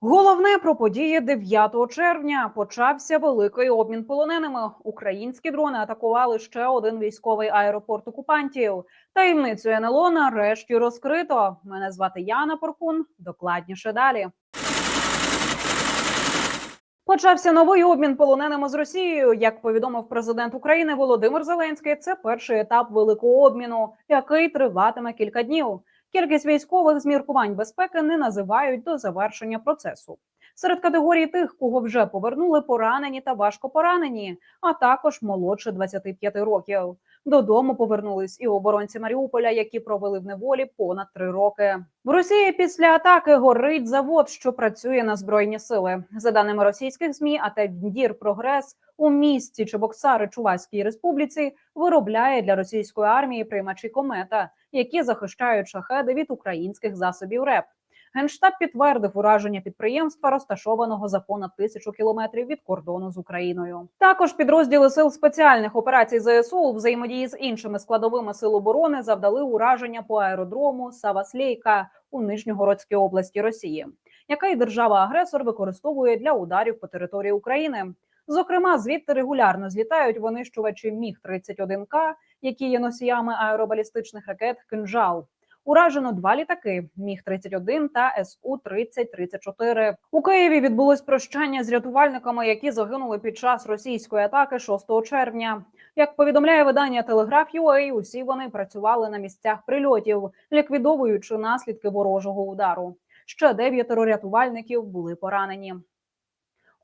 Головне про події 9 червня почався великий обмін полоненими. Українські дрони атакували ще один військовий аеропорт окупантів. Таємницю НЛО нарешті розкрито. Мене звати Яна Поркун. Докладніше далі. Почався новий обмін полоненими з Росією. Як повідомив президент України Володимир Зеленський, це перший етап великого обміну, який триватиме кілька днів. Кількість військових з міркувань безпеки не називають до завершення процесу. Серед категорій тих, кого вже повернули, поранені та важко поранені, а також молодше 25 років. Додому повернулись і оборонці Маріуполя, які провели в неволі понад три роки. В Росії після атаки горить завод, що працює на збройні сили. За даними російських змі, АТ «Дір Прогрес у місті Чебоксари Чуваській республіці виробляє для російської армії приймачі комета, які захищають шахеди від українських засобів РЕП. Генштаб підтвердив ураження підприємства, розташованого за понад тисячу кілометрів від кордону з Україною. Також підрозділи сил спеціальних операцій ЗСУ у взаємодії з іншими складовими сил оборони завдали ураження по аеродрому Саваслейка у Нижньогородській області Росії, який держава-агресор використовує для ударів по території України. Зокрема, звідти регулярно злітають винищувачі Міг 31 к які є носіями аеробалістичних ракет «Кинжал». Уражено два літаки: Міг 31 та Су 3034 У Києві відбулось прощання з рятувальниками, які загинули під час російської атаки 6 червня. Як повідомляє видання Телеграф UA, усі вони працювали на місцях прильотів, ліквідовуючи наслідки ворожого удару. Ще дев'ятеро рятувальників були поранені.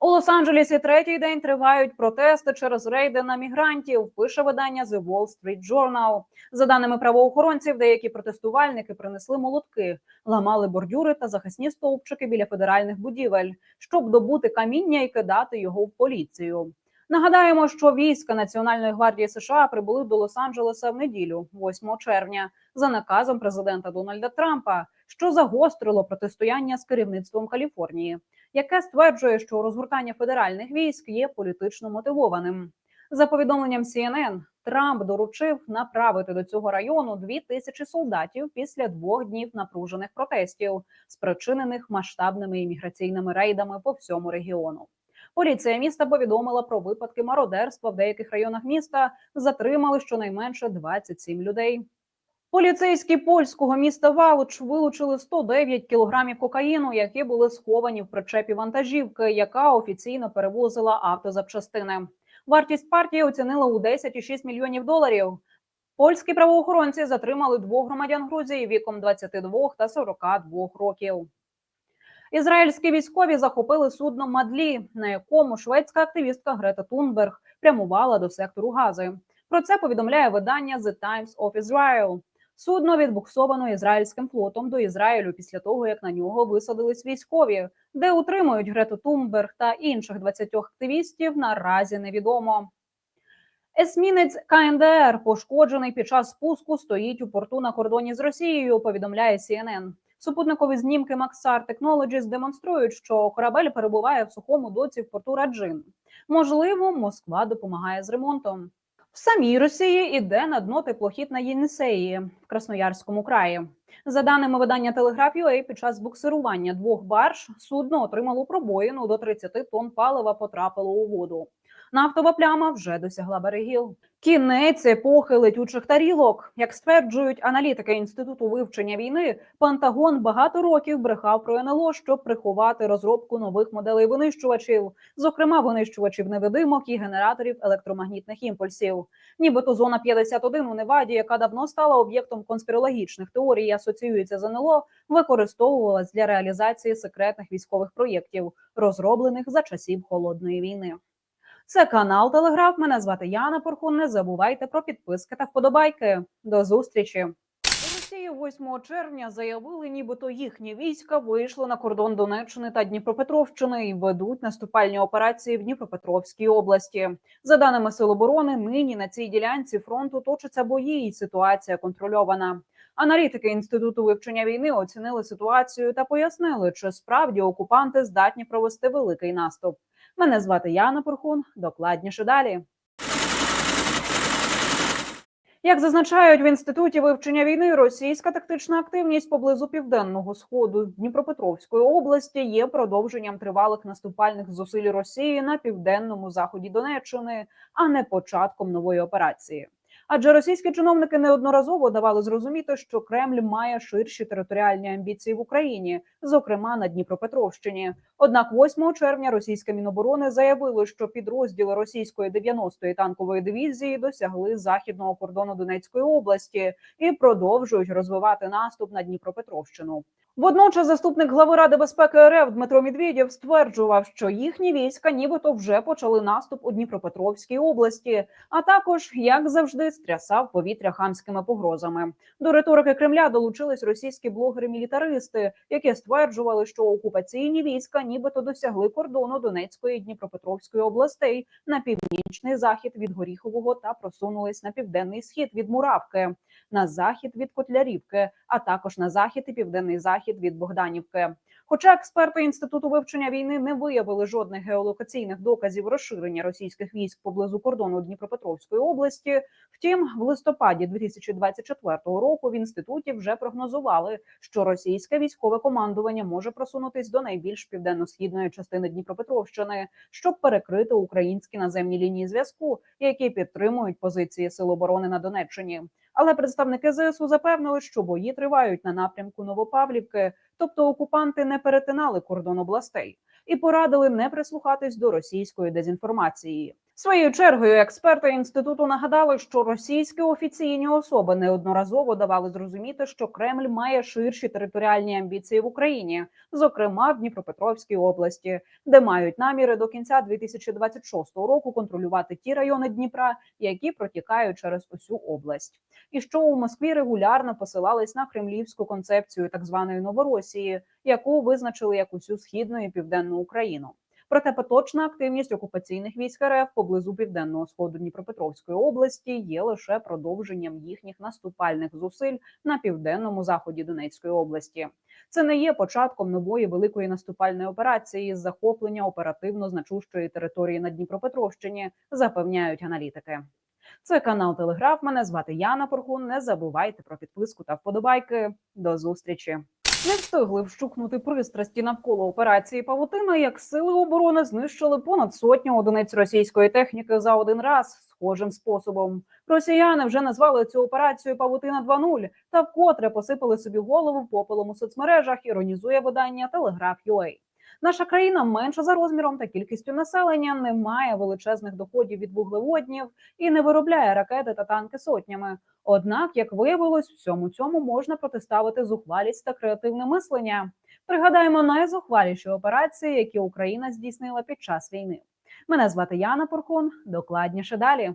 У Лос-Анджелесі третій день тривають протести через рейди на мігрантів. Пише видання The Wall Street Journal. За даними правоохоронців, деякі протестувальники принесли молотки, ламали бордюри та захисні стовпчики біля федеральних будівель, щоб добути каміння і кидати його в поліцію. Нагадаємо, що війська Національної гвардії США прибули до Лос-Анджелеса в неділю, 8 червня, за наказом президента Дональда Трампа, що загострило протистояння з керівництвом Каліфорнії, яке стверджує, що розгортання федеральних військ є політично мотивованим. За повідомленням CNN, Трамп доручив направити до цього району дві тисячі солдатів після двох днів напружених протестів, спричинених масштабними імміграційними рейдами по всьому регіону. Поліція міста повідомила про випадки мародерства в деяких районах міста. Затримали щонайменше 27 людей. Поліцейські польського міста Валуч вилучили 109 кілограмів кокаїну, які були сховані в причепі вантажівки, яка офіційно перевозила автозапчастини. Вартість партії оцінили у 10,6 мільйонів доларів. Польські правоохоронці затримали двох громадян Грузії віком 22 та 42 років. Ізраїльські військові захопили судно Мадлі, на якому шведська активістка Грета Тунберг прямувала до сектору Гази. Про це повідомляє видання The Times of Israel. Судно відбуксовано ізраїльським флотом до Ізраїлю після того, як на нього висадились військові, де утримують Грету Тунберг та інших 20 активістів. Наразі невідомо. Есмінець КНДР, пошкоджений під час спуску, стоїть у порту на кордоні з Росією. Повідомляє CNN. Супутникові знімки Maxar Technologies демонструють, що корабель перебуває в сухому доці в порту Раджин. Можливо, Москва допомагає з ремонтом. В самій Росії іде на дно теплохід на Єнісеї в Красноярському краї. За даними видання Телеграф UA, під час буксирування двох барж судно отримало пробоїну до 30 тонн палива потрапило у воду. Нафтова пляма вже досягла берегів. Кінець епохи летючих тарілок, як стверджують аналітики інституту вивчення війни, Пентагон багато років брехав про НЛО, щоб приховати розробку нових моделей винищувачів, зокрема винищувачів невидимок і генераторів електромагнітних імпульсів. Нібито зона 51 у Неваді, яка давно стала об'єктом конспірологічних теорій, асоціюється з НЛО, використовувалась для реалізації секретних військових проєктів, розроблених за часів холодної війни. Це канал Телеграф. Мене звати Яна Порхун. Не забувайте про підписки та вподобайки. До зустрічі. Росії 8 червня заявили, нібито їхні війська вийшли на кордон Донеччини та Дніпропетровщини і ведуть наступальні операції в Дніпропетровській області. За даними Сил оборони, нині на цій ділянці фронту точаться бої, і ситуація контрольована. Аналітики інституту вивчення війни оцінили ситуацію та пояснили, чи справді окупанти здатні провести великий наступ. Мене звати Яна Порхун. Докладніше далі. Як зазначають в інституті вивчення війни, російська тактична активність поблизу південного сходу Дніпропетровської області є продовженням тривалих наступальних зусиль Росії на південному заході Донеччини, а не початком нової операції. Адже російські чиновники неодноразово давали зрозуміти, що Кремль має ширші територіальні амбіції в Україні, зокрема на Дніпропетровщині. Однак, 8 червня російське міноборони заявило, що підрозділи російської 90-ї танкової дивізії досягли західного кордону Донецької області і продовжують розвивати наступ на Дніпропетровщину. Водночас заступник глави ради безпеки РФ Дмитро Медведєв стверджував, що їхні війська, нібито вже почали наступ у Дніпропетровській області, а також, як завжди, стрясав повітря хамськими погрозами. До риторики Кремля долучились російські блогери-мілітаристи, які стверджували, що окупаційні війська, нібито досягли кордону Донецької і Дніпропетровської областей на північний захід від Горіхового та просунулись на південний схід від Муравки, на захід від Котлярівки, а також на захід і південний захід від Богданівки. Хоча експерти інституту вивчення війни не виявили жодних геолокаційних доказів розширення російських військ поблизу кордону Дніпропетровської області, втім, в листопаді 2024 року в інституті вже прогнозували, що російське військове командування може просунутись до найбільш південно-східної частини Дніпропетровщини, щоб перекрити українські наземні лінії зв'язку, які підтримують позиції Сил оборони на Донеччині. Але представники ЗСУ запевнили, що бої тривають на напрямку Новопавлівки, тобто окупанти не перетинали кордон областей, і порадили не прислухатись до російської дезінформації. Своєю чергою експерти інституту нагадали, що російські офіційні особи неодноразово давали зрозуміти, що Кремль має ширші територіальні амбіції в Україні, зокрема в Дніпропетровській області, де мають наміри до кінця 2026 року контролювати ті райони Дніпра, які протікають через усю область, і що у Москві регулярно посилались на кремлівську концепцію так званої Новоросії, яку визначили як усю східну і південну Україну. Проте поточна активність окупаційних військ РФ поблизу південного сходу Дніпропетровської області є лише продовженням їхніх наступальних зусиль на південному заході Донецької області. Це не є початком нової великої наступальної операції з захоплення оперативно значущої території на Дніпропетровщині, запевняють аналітики. Це канал Телеграф. Мене звати Яна Порхун. Не забувайте про підписку та вподобайки. До зустрічі. Не встигли вщукнути пристрасті навколо операції Павутина, як сили оборони знищили понад сотню одиниць російської техніки за один раз схожим способом. Росіяни вже назвали цю операцію Павутина 2.0 та вкотре посипали собі голову попелом у соцмережах. Іронізує видання Телеграф.UA. Наша країна менша за розміром та кількістю населення, не має величезних доходів від вуглеводнів і не виробляє ракети та танки сотнями. Однак, як виявилось, всьому цьому можна протиставити зухвалість та креативне мислення. Пригадаємо найзухваліші операції, які Україна здійснила під час війни. Мене звати Яна Порхун. Докладніше далі.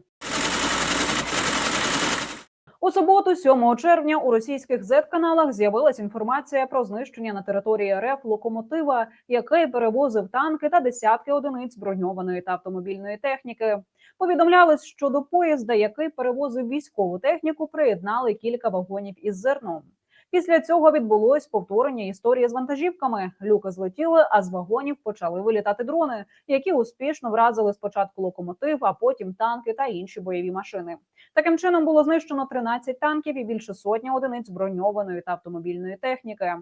У суботу, 7 червня, у російських Z-каналах з'явилася інформація про знищення на території РФ локомотива, який перевозив танки та десятки одиниць броньованої та автомобільної техніки. Повідомлялось, що до поїзда, який перевозив військову техніку, приєднали кілька вагонів із зерном. Після цього відбулось повторення історії з вантажівками. Люки злетіли, а з вагонів почали вилітати дрони, які успішно вразили спочатку локомотив, а потім танки та інші бойові машини. Таким чином було знищено 13 танків і більше сотні одиниць броньованої та автомобільної техніки.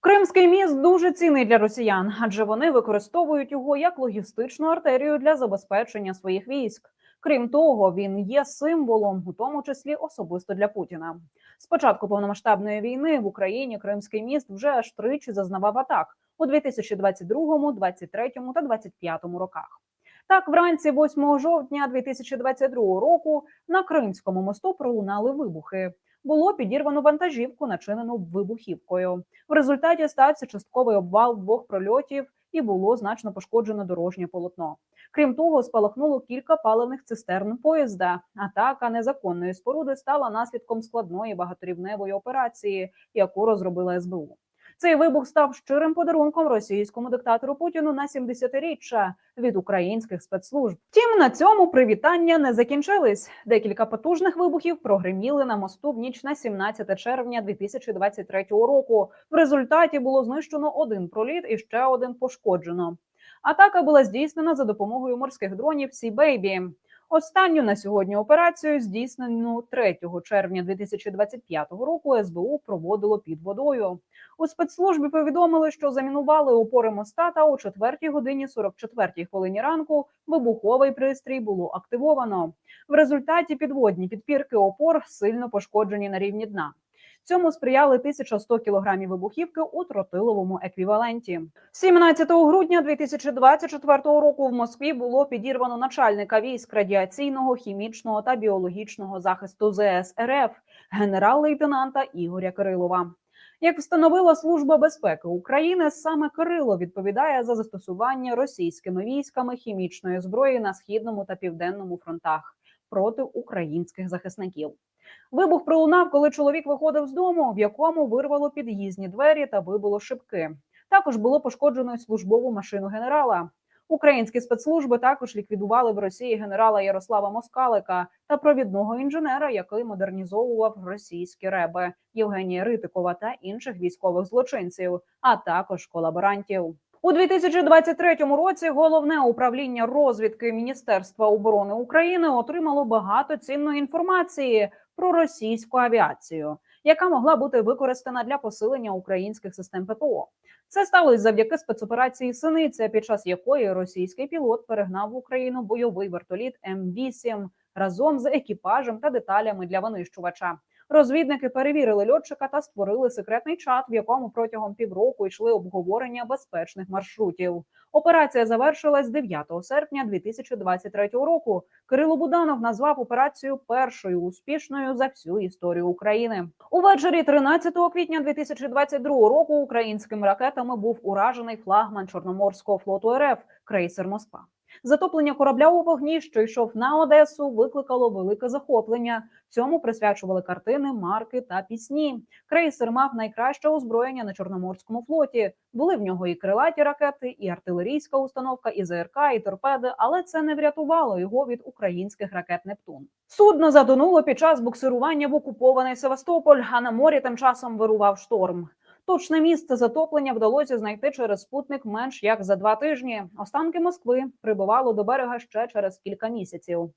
Кримський міст дуже цінний для росіян, адже вони використовують його як логістичну артерію для забезпечення своїх військ. Крім того, він є символом, у тому числі особисто для Путіна. З початку повномасштабної війни в Україні Кримський міст вже аж тричі зазнавав атак у 2022, 23 та 25 роках. Так, вранці 8 жовтня 2022 року на Кримському мосту пролунали вибухи. Було підірвано вантажівку, начинену вибухівкою. В результаті стався частковий обвал двох прольотів і було значно пошкоджено дорожнє полотно. Крім того, спалахнуло кілька паливних цистерн поїзда. Атака незаконної споруди стала наслідком складної багаторівневої операції, яку розробила СБУ. Цей вибух став щирим подарунком російському диктатору Путіну на 70-річчя від українських спецслужб. Втім, на цьому привітання не закінчились. Декілька потужних вибухів прогреміли на мосту в ніч на 17 червня 2023 року. В результаті було знищено один проліт і ще один пошкоджено. Атака була здійснена за допомогою морських дронів Сі Бейбі. Останню на сьогодні операцію здійснену 3 червня 2025 року СБУ проводило під водою. У спецслужбі повідомили, що замінували опори моста та о 4 годині 44 хвилині ранку вибуховий пристрій було активовано. В результаті підводні підпірки опор сильно пошкоджені на рівні дна. Цьому сприяли 1100 кілограмів вибухівки у тротиловому еквіваленті. 17 грудня 2024 року в Москві було підірвано начальника військ радіаційного, хімічного та біологічного захисту ЗС РФ генерал-лейтенанта Ігоря Кирилова. Як встановила служба безпеки України, саме Кирило відповідає за застосування російськими військами хімічної зброї на східному та південному фронтах проти українських захисників. Вибух пролунав, коли чоловік виходив з дому, в якому вирвало під'їзні двері та вибило шибки. Також було пошкоджено службову машину генерала. Українські спецслужби також ліквідували в Росії генерала Ярослава Москалика та провідного інженера, який модернізовував російські реби Євгенія Ритикова та інших військових злочинців, а також колаборантів. У 2023 році головне управління розвідки Міністерства оборони України отримало багато цінної інформації про російську авіацію, яка могла бути використана для посилення українських систем ППО. Це сталося завдяки спецоперації Синиця, під час якої російський пілот перегнав в Україну бойовий вертоліт М8 разом з екіпажем та деталями для винищувача. Розвідники перевірили льотчика та створили секретний чат, в якому протягом півроку йшли обговорення безпечних маршрутів. Операція завершилась 9 серпня 2023 року. Кирило Буданов назвав операцію першою успішною за всю історію України. Увечері 13 квітня 2022 року українськими ракетами був уражений флагман Чорноморського флоту РФ крейсер Москва. Затоплення корабля у вогні, що йшов на Одесу, викликало велике захоплення. Цьому присвячували картини, марки та пісні. Крейсер мав найкраще озброєння на чорноморському флоті. Були в нього і крилаті ракети, і артилерійська установка, і ЗРК, і торпеди, але це не врятувало його від українських ракет Нептун. Судно затонуло під час буксирування в окупований Севастополь, а на морі тим часом вирував шторм. Точне місце затоплення вдалося знайти через спутник менш як за два тижні. Останки Москви прибувало до берега ще через кілька місяців.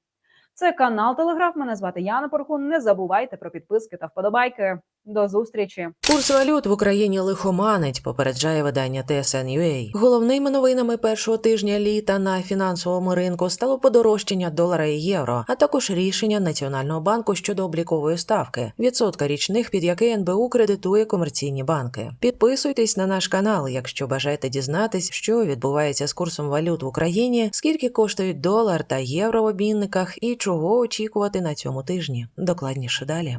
Це канал Телеграф. Мене звати Яна Порхун. Не забувайте про підписки та вподобайки. До зустрічі. Курс валют в Україні лихоманить, попереджає видання TSN.ua. Головними новинами першого тижня літа на фінансовому ринку стало подорожчання долара і євро, а також рішення Національного банку щодо облікової ставки, відсотка річних, під який НБУ кредитує комерційні банки. Підписуйтесь на наш канал, якщо бажаєте дізнатись, що відбувається з курсом валют в Україні, скільки коштують долар та євро в обмінниках і чого очікувати на цьому тижні. Докладніше далі.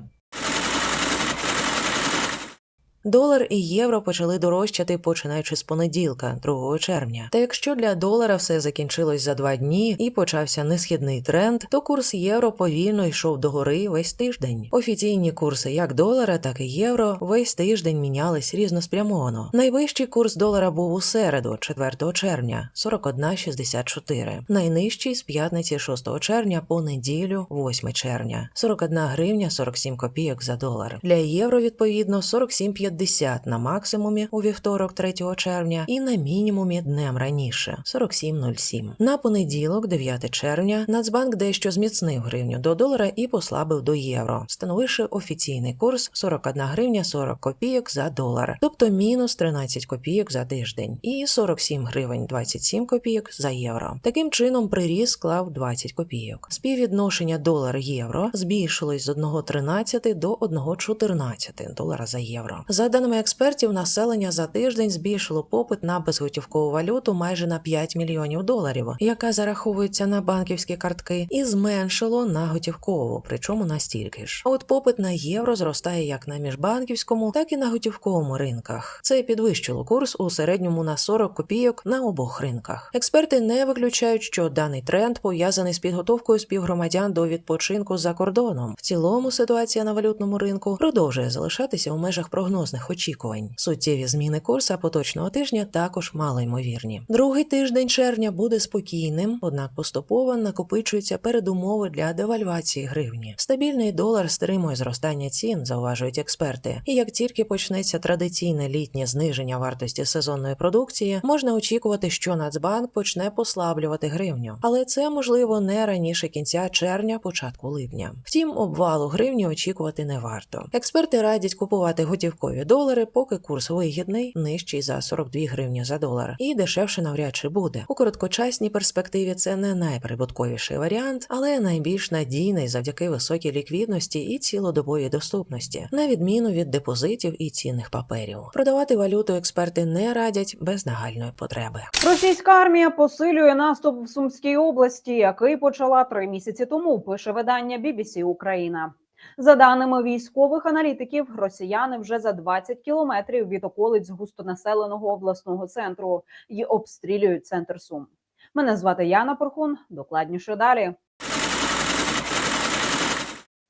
Долар і євро почали дорожчати починаючи з понеділка, 2 червня. Та якщо для долара все закінчилось за два дні і почався несхідний тренд, то курс євро повільно йшов догори весь тиждень. Офіційні курси як долара, так і євро весь тиждень мінялись різноспрямовано. Найвищий курс долара був у середу, 4 червня, 41,64. Найнижчий з п'ятниці 6 червня по неділю, 8 червня, 41 гривня 47 копійок за долар. Для євро відповідно 47,50 50 на максимумі у вівторок 3 червня і на мінімумі днем раніше 47.07. На понеділок, 9 червня, Нацбанк дещо зміцнив гривню до долара і послабив до євро, становивши офіційний курс 41 гривня 40 копійок за долар, тобто мінус 13 копійок за тиждень, і 47 гривень 27 копійок за євро. Таким чином, приріст склав 20 копійок. Співвідношення долар-євро збільшилось з 1,13 до 1,14 долара за євро. За даними експертів, населення за тиждень збільшило попит на безготівкову валюту майже на 5 мільйонів доларів, яка зараховується на банківські картки, і зменшило на готівкову, причому настільки ж. А От попит на євро зростає як на міжбанківському, так і на готівковому ринках. Це підвищило курс у середньому на 40 копійок на обох ринках. Експерти не виключають, що даний тренд пов'язаний з підготовкою співгромадян до відпочинку за кордоном. В цілому ситуація на валютному ринку продовжує залишатися у межах прогнозних власних очікувань. Суттєві зміни курсу поточного тижня також мало ймовірні. Другий тиждень червня буде спокійним, однак поступово накопичуються передумови для девальвації гривні. Стабільний долар стримує зростання цін, зауважують експерти. І як тільки почнеться традиційне літнє зниження вартості сезонної продукції, можна очікувати, що Нацбанк почне послаблювати гривню, але це можливо не раніше кінця червня, початку липня. Втім, обвалу гривні очікувати не варто. Експерти радять купувати готівкові долари, поки курс вигідний, нижчий за 42 гривні за долар, і дешевше навряд чи буде. У короткочасній перспективі це не найприбутковіший варіант, але найбільш надійний завдяки високій ліквідності і цілодобовій доступності, на відміну від депозитів і цінних паперів. Продавати валюту експерти не радять без нагальної потреби. Російська армія посилює наступ в Сумській області, який почала три місяці тому. Пише видання BBC Україна. За даними військових аналітиків, росіяни вже за 20 кілометрів від околиць густонаселеного обласного центру і обстрілюють центр Сум. Мене звати Яна Порхун. Докладніше далі.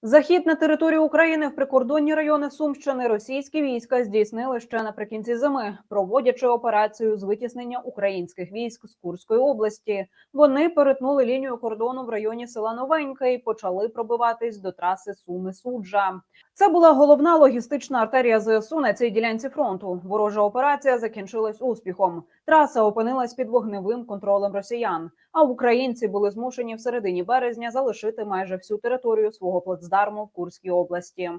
Захід на територію України в прикордонні райони Сумщини російські війська здійснили ще наприкінці зими, проводячи операцію з витіснення українських військ з Курської області. Вони перетнули лінію кордону в районі села Новенька і почали пробиватись до траси Суми Суджа. Це була головна логістична артерія ЗСУ на цій ділянці фронту. Ворожа операція закінчилась успіхом. Траса опинилась під вогневим контролем росіян. А українці були змушені в середині березня залишити майже всю територію свого плацдарму в Курській області.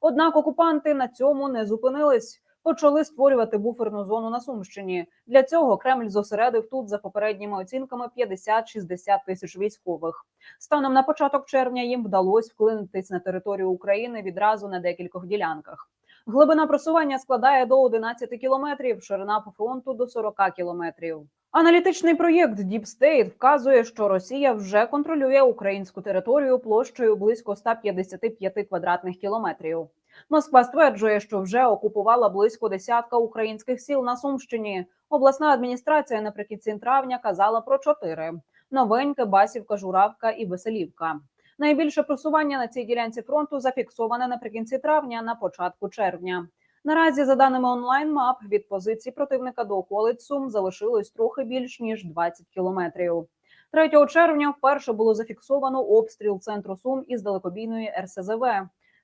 Однак окупанти на цьому не зупинились. Почали створювати буферну зону на Сумщині. Для цього Кремль зосередив тут за попередніми оцінками 50-60 тисяч військових. Станом на початок червня їм вдалося вклинитись на територію України відразу на декількох ділянках. Глибина просування складає до 11 кілометрів, ширина по фронту до 40 кілометрів. Аналітичний проєкт Deep State вказує, що Росія вже контролює українську територію площею близько 155 квадратних кілометрів. Москва стверджує, що вже окупувала близько десятка українських сіл на Сумщині. Обласна адміністрація наприкінці травня казала про чотири: новеньке, Басівка, Журавка і Веселівка. Найбільше просування на цій ділянці фронту зафіксоване наприкінці травня, на початку червня. Наразі, за даними онлайн мап, від позиції противника до околиць Сум залишилось трохи більш ніж 20 кілометрів. 3 червня вперше було зафіксовано обстріл центру Сум із далекобійної РСЗВ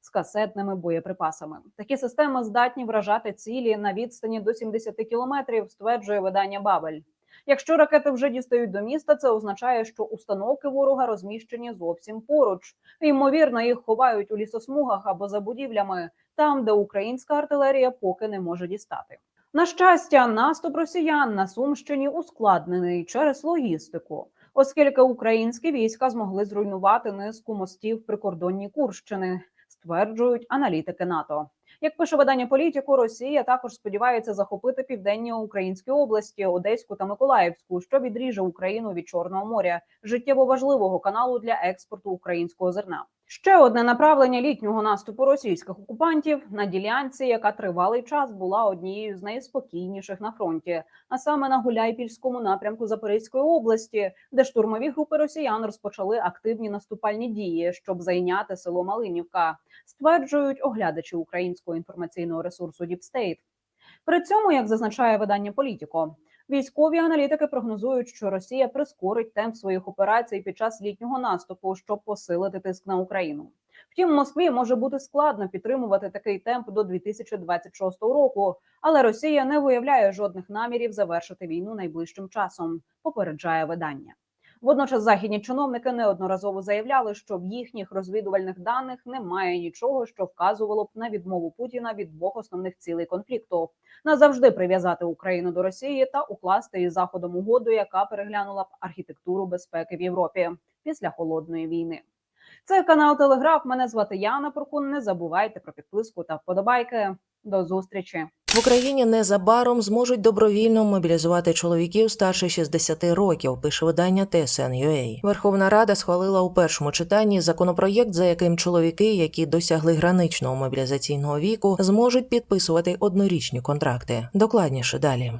з касетними боєприпасами. Такі системи здатні вражати цілі на відстані до 70 кілометрів, стверджує видання Бабель. Якщо ракети вже дістають до міста, це означає, що установки ворога розміщені зовсім поруч. Ймовірно, їх ховають у лісосмугах або за будівлями, там, де українська артилерія поки не може дістати. На щастя, наступ росіян на Сумщині ускладнений через логістику, оскільки українські війська змогли зруйнувати низку мостів прикордонні Курщини, стверджують аналітики НАТО. Як пише видання політику, Росія також сподівається захопити південні українські області, Одеську та Миколаївську, що відріже Україну від Чорного моря, життєво важливого каналу для експорту українського зерна. Ще одне направлення літнього наступу російських окупантів на ділянці, яка тривалий час була однією з найспокійніших на фронті, а саме на Гуляйпільському напрямку Запорізької області, де штурмові групи росіян розпочали активні наступальні дії, щоб зайняти село Малинівка, стверджують оглядачі українського інформаційного ресурсу Діпстейт. При цьому, як зазначає видання Політіко, військові аналітики прогнозують, що Росія прискорить темп своїх операцій під час літнього наступу, щоб посилити тиск на Україну. Втім, Москві може бути складно підтримувати такий темп до 2026 року, але Росія не виявляє жодних намірів завершити війну найближчим часом. Попереджає видання. Водночас західні чиновники неодноразово заявляли, що в їхніх розвідувальних даних немає нічого, що вказувало б на відмову Путіна від двох основних цілей конфлікту назавжди прив'язати Україну до Росії та укласти із заходом угоду, яка переглянула б архітектуру безпеки в Європі після холодної війни. Це канал Телеграф. Мене звати Яна Поркун. Не забувайте про підписку та вподобайки. До зустрічі. В Україні незабаром зможуть добровільно мобілізувати чоловіків старше 60 років. Пише видання TSN.ua. Верховна Рада схвалила у першому читанні законопроєкт, за яким чоловіки, які досягли граничного мобілізаційного віку, зможуть підписувати однорічні контракти. Докладніше далі.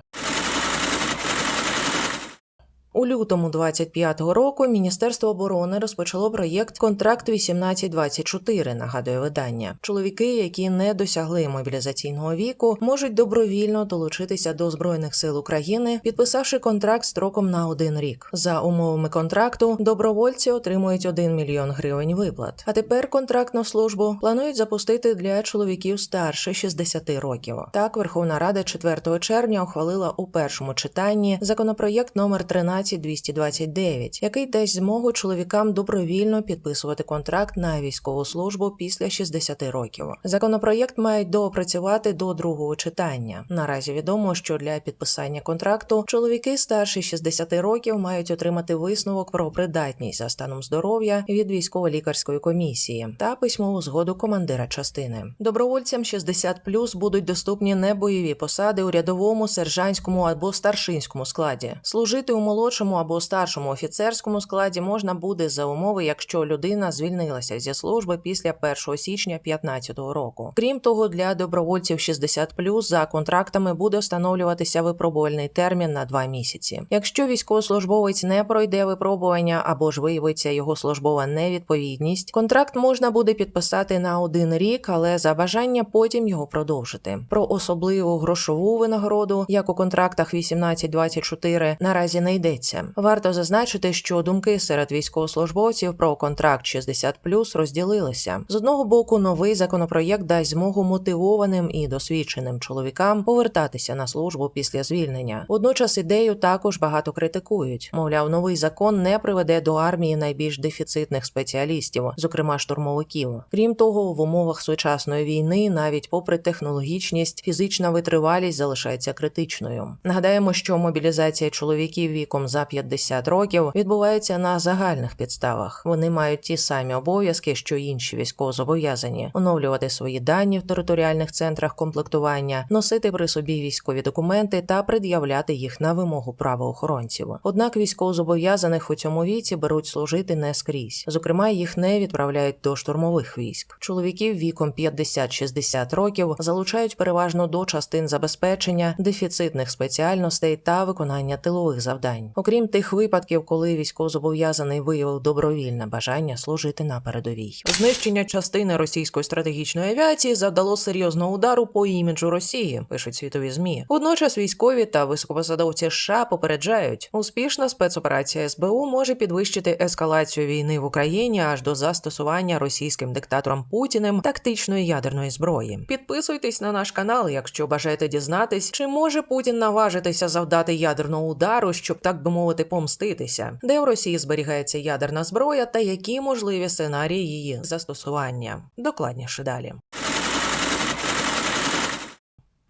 У лютому 25-го року Міністерство оборони розпочало проєкт Контракт 1824, Нагадує видання. Чоловіки, які не досягли мобілізаційного віку, можуть добровільно долучитися до збройних сил України, підписавши контракт строком на один рік. За умовами контракту добровольці отримують 1 мільйон гривень виплат. А тепер контрактну службу планують запустити для чоловіків старше 60 років. Так, Верховна Рада 4 червня ухвалила у першому читанні законопроєкт номер 13229, який дасть змогу чоловікам добровільно підписувати контракт на військову службу після 60 років. Законопроєкт мають доопрацювати до другого читання. Наразі відомо, що для підписання контракту чоловіки старші 60 років мають отримати висновок про придатність за станом здоров'я від військово-лікарської комісії та письмову згоду командира частини. Добровольцям 60+, будуть доступні небойові посади у рядовому, сержантському або старшинському складі. Служити у молодшому або старшому офіцерському складі можна буде за умови, якщо людина звільнилася зі служби після 1 січня 2015 року. Крім того, для добровольців 60+, за контрактами буде встановлюватися випробувальний термін на два місяці. Якщо військовослужбовець не пройде випробування або ж виявиться його службова невідповідність, контракт можна буде підписати на один рік, але за бажання потім його продовжити. Про особливу грошову винагороду, як у контрактах 18-24, наразі не йдеться. Варто зазначити, що думки серед військовослужбовців про контракт 60+, розділилися. З одного боку, новий законопроєкт дасть змогу мотивованим і досвідченим чоловікам повертатися на службу після звільнення. Водночас ідею також багато критикують. Мовляв, новий закон не приведе до армії найбільш дефіцитних спеціалістів, зокрема штурмовиків. Крім того, в умовах сучасної війни, навіть попри технологічність, фізична витривалість залишається критичною. Нагадаємо, що мобілізація чоловіків віком за 50 років відбувається на загальних підставах. Вони мають ті самі обов'язки, що інші військовозобов'язані, оновлювати свої дані в територіальних центрах комплектування, носити при собі військові документи та пред'являти їх на вимогу правоохоронців. Однак військовозобов'язаних у цьому віці беруть служити не скрізь. Зокрема, їх не відправляють до штурмових військ. Чоловіків віком 50-60 років залучають переважно до частин забезпечення дефіцитних спеціальностей та виконання тилових завдань, окрім тих випадків, коли військовозобов'язаний виявив добровільне бажання служити на передовій. Знищення частини російської стратегічної авіації завдало серйозного удару по іміджу Росії, пишуть світові змі. Водночас військові та високопосадовці США попереджають, успішна спецоперація СБУ може підвищити ескалацію війни в Україні аж до застосування російським диктатором Путіним тактичної ядерної зброї. Підписуйтесь на наш канал, якщо бажаєте дізнатись, чи може Путін наважитися завдати ядерного удару, щоб так би мовити помститися, де в Росії зберігається ядерна зброя та які можливі сценарії її застосування. Докладніше далі.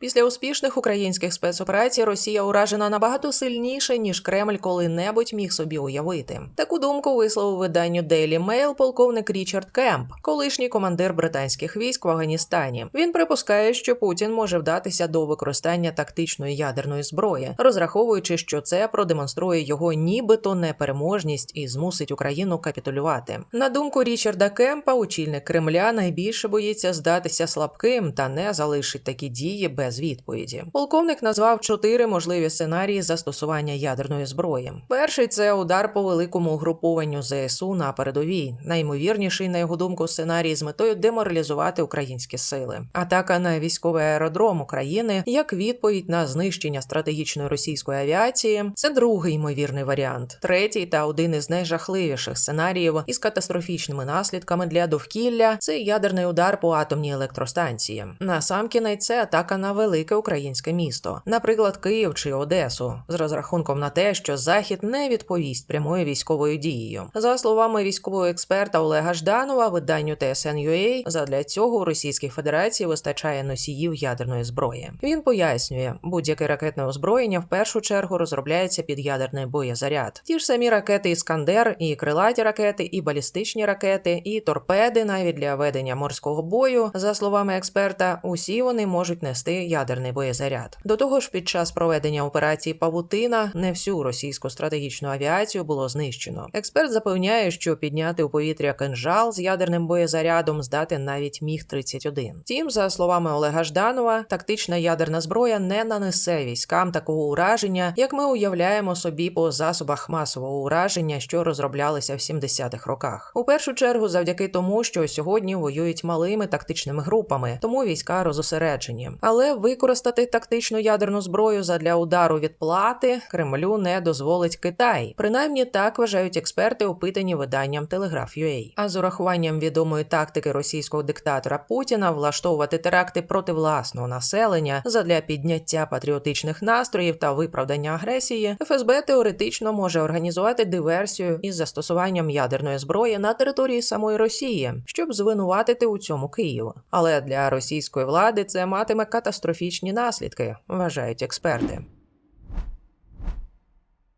Після успішних українських спецоперацій Росія уражена набагато сильніше, ніж Кремль коли-небудь міг собі уявити. Таку думку висловив виданню Daily Mail полковник Річард Кемп, колишній командир британських військ в Афганістані. Він припускає, що Путін може вдатися до використання тактичної ядерної зброї, розраховуючи, що це продемонструє його нібито непереможність і змусить Україну капітулювати. На думку Річарда Кемпа, очільник Кремля найбільше боїться здатися слабким та не залишить такі дії без відповіді. Полковник назвав чотири можливі сценарії застосування ядерної зброї. Перший це удар по великому угрупованню ЗСУ на передовій. Найімовірніший, на його думку, сценарій з метою деморалізувати українські сили. Атака на військовий аеродром України як відповідь на знищення стратегічної російської авіації. Це другий ймовірний варіант. Третій та один із найжахливіших сценаріїв із катастрофічними наслідками для довкілля це ядерний удар по атомній електростанції. Насамкінець це атака на велике українське місто, наприклад, Київ чи Одесу, з розрахунком на те, що Захід не відповість прямою військовою дією. За словами військового експерта Олега Жданова, виданню TSN.ua, задля цього у Російській Федерації вистачає носіїв ядерної зброї. Він пояснює, будь-яке ракетне озброєння в першу чергу розробляється під ядерний боєзаряд. Ті ж самі ракети Іскандер, і крилаті ракети, і балістичні ракети, і торпеди, навіть для ведення морського бою, за словами експерта, усі вони можуть нести ядерний боєзаряд. До того ж, під час проведення операції Павутина не всю російську стратегічну авіацію було знищено. Експерт запевняє, що підняти у повітря кинжал з ядерним боєзарядом здатен навіть міг 31 Втім, за словами Олега Жданова, тактична ядерна зброя не нанесе військам такого ураження, як ми уявляємо собі по засобах масового ураження, що розроблялися в 70-х роках. У першу чергу, завдяки тому, що сьогодні воюють малими тактичними групами, тому війська розосереджені. Але використати тактичну ядерну зброю задля удару відплати Кремлю не дозволить Китай. Принаймні так вважають експерти, опитані виданням Telegraph.ua. А з урахуванням відомої тактики російського диктатора Путіна влаштовувати теракти проти власного населення задля підняття патріотичних настроїв та виправдання агресії, ФСБ теоретично може організувати диверсію із застосуванням ядерної зброї на території самої Росії, щоб звинуватити у цьому Київ. Але для російської влади це матиме катастрофічні наслідки, вважають експерти.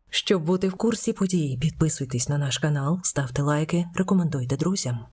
Щоб бути в курсі подій, підписуйтесь на наш канал, ставте лайки, рекомендуйте друзям.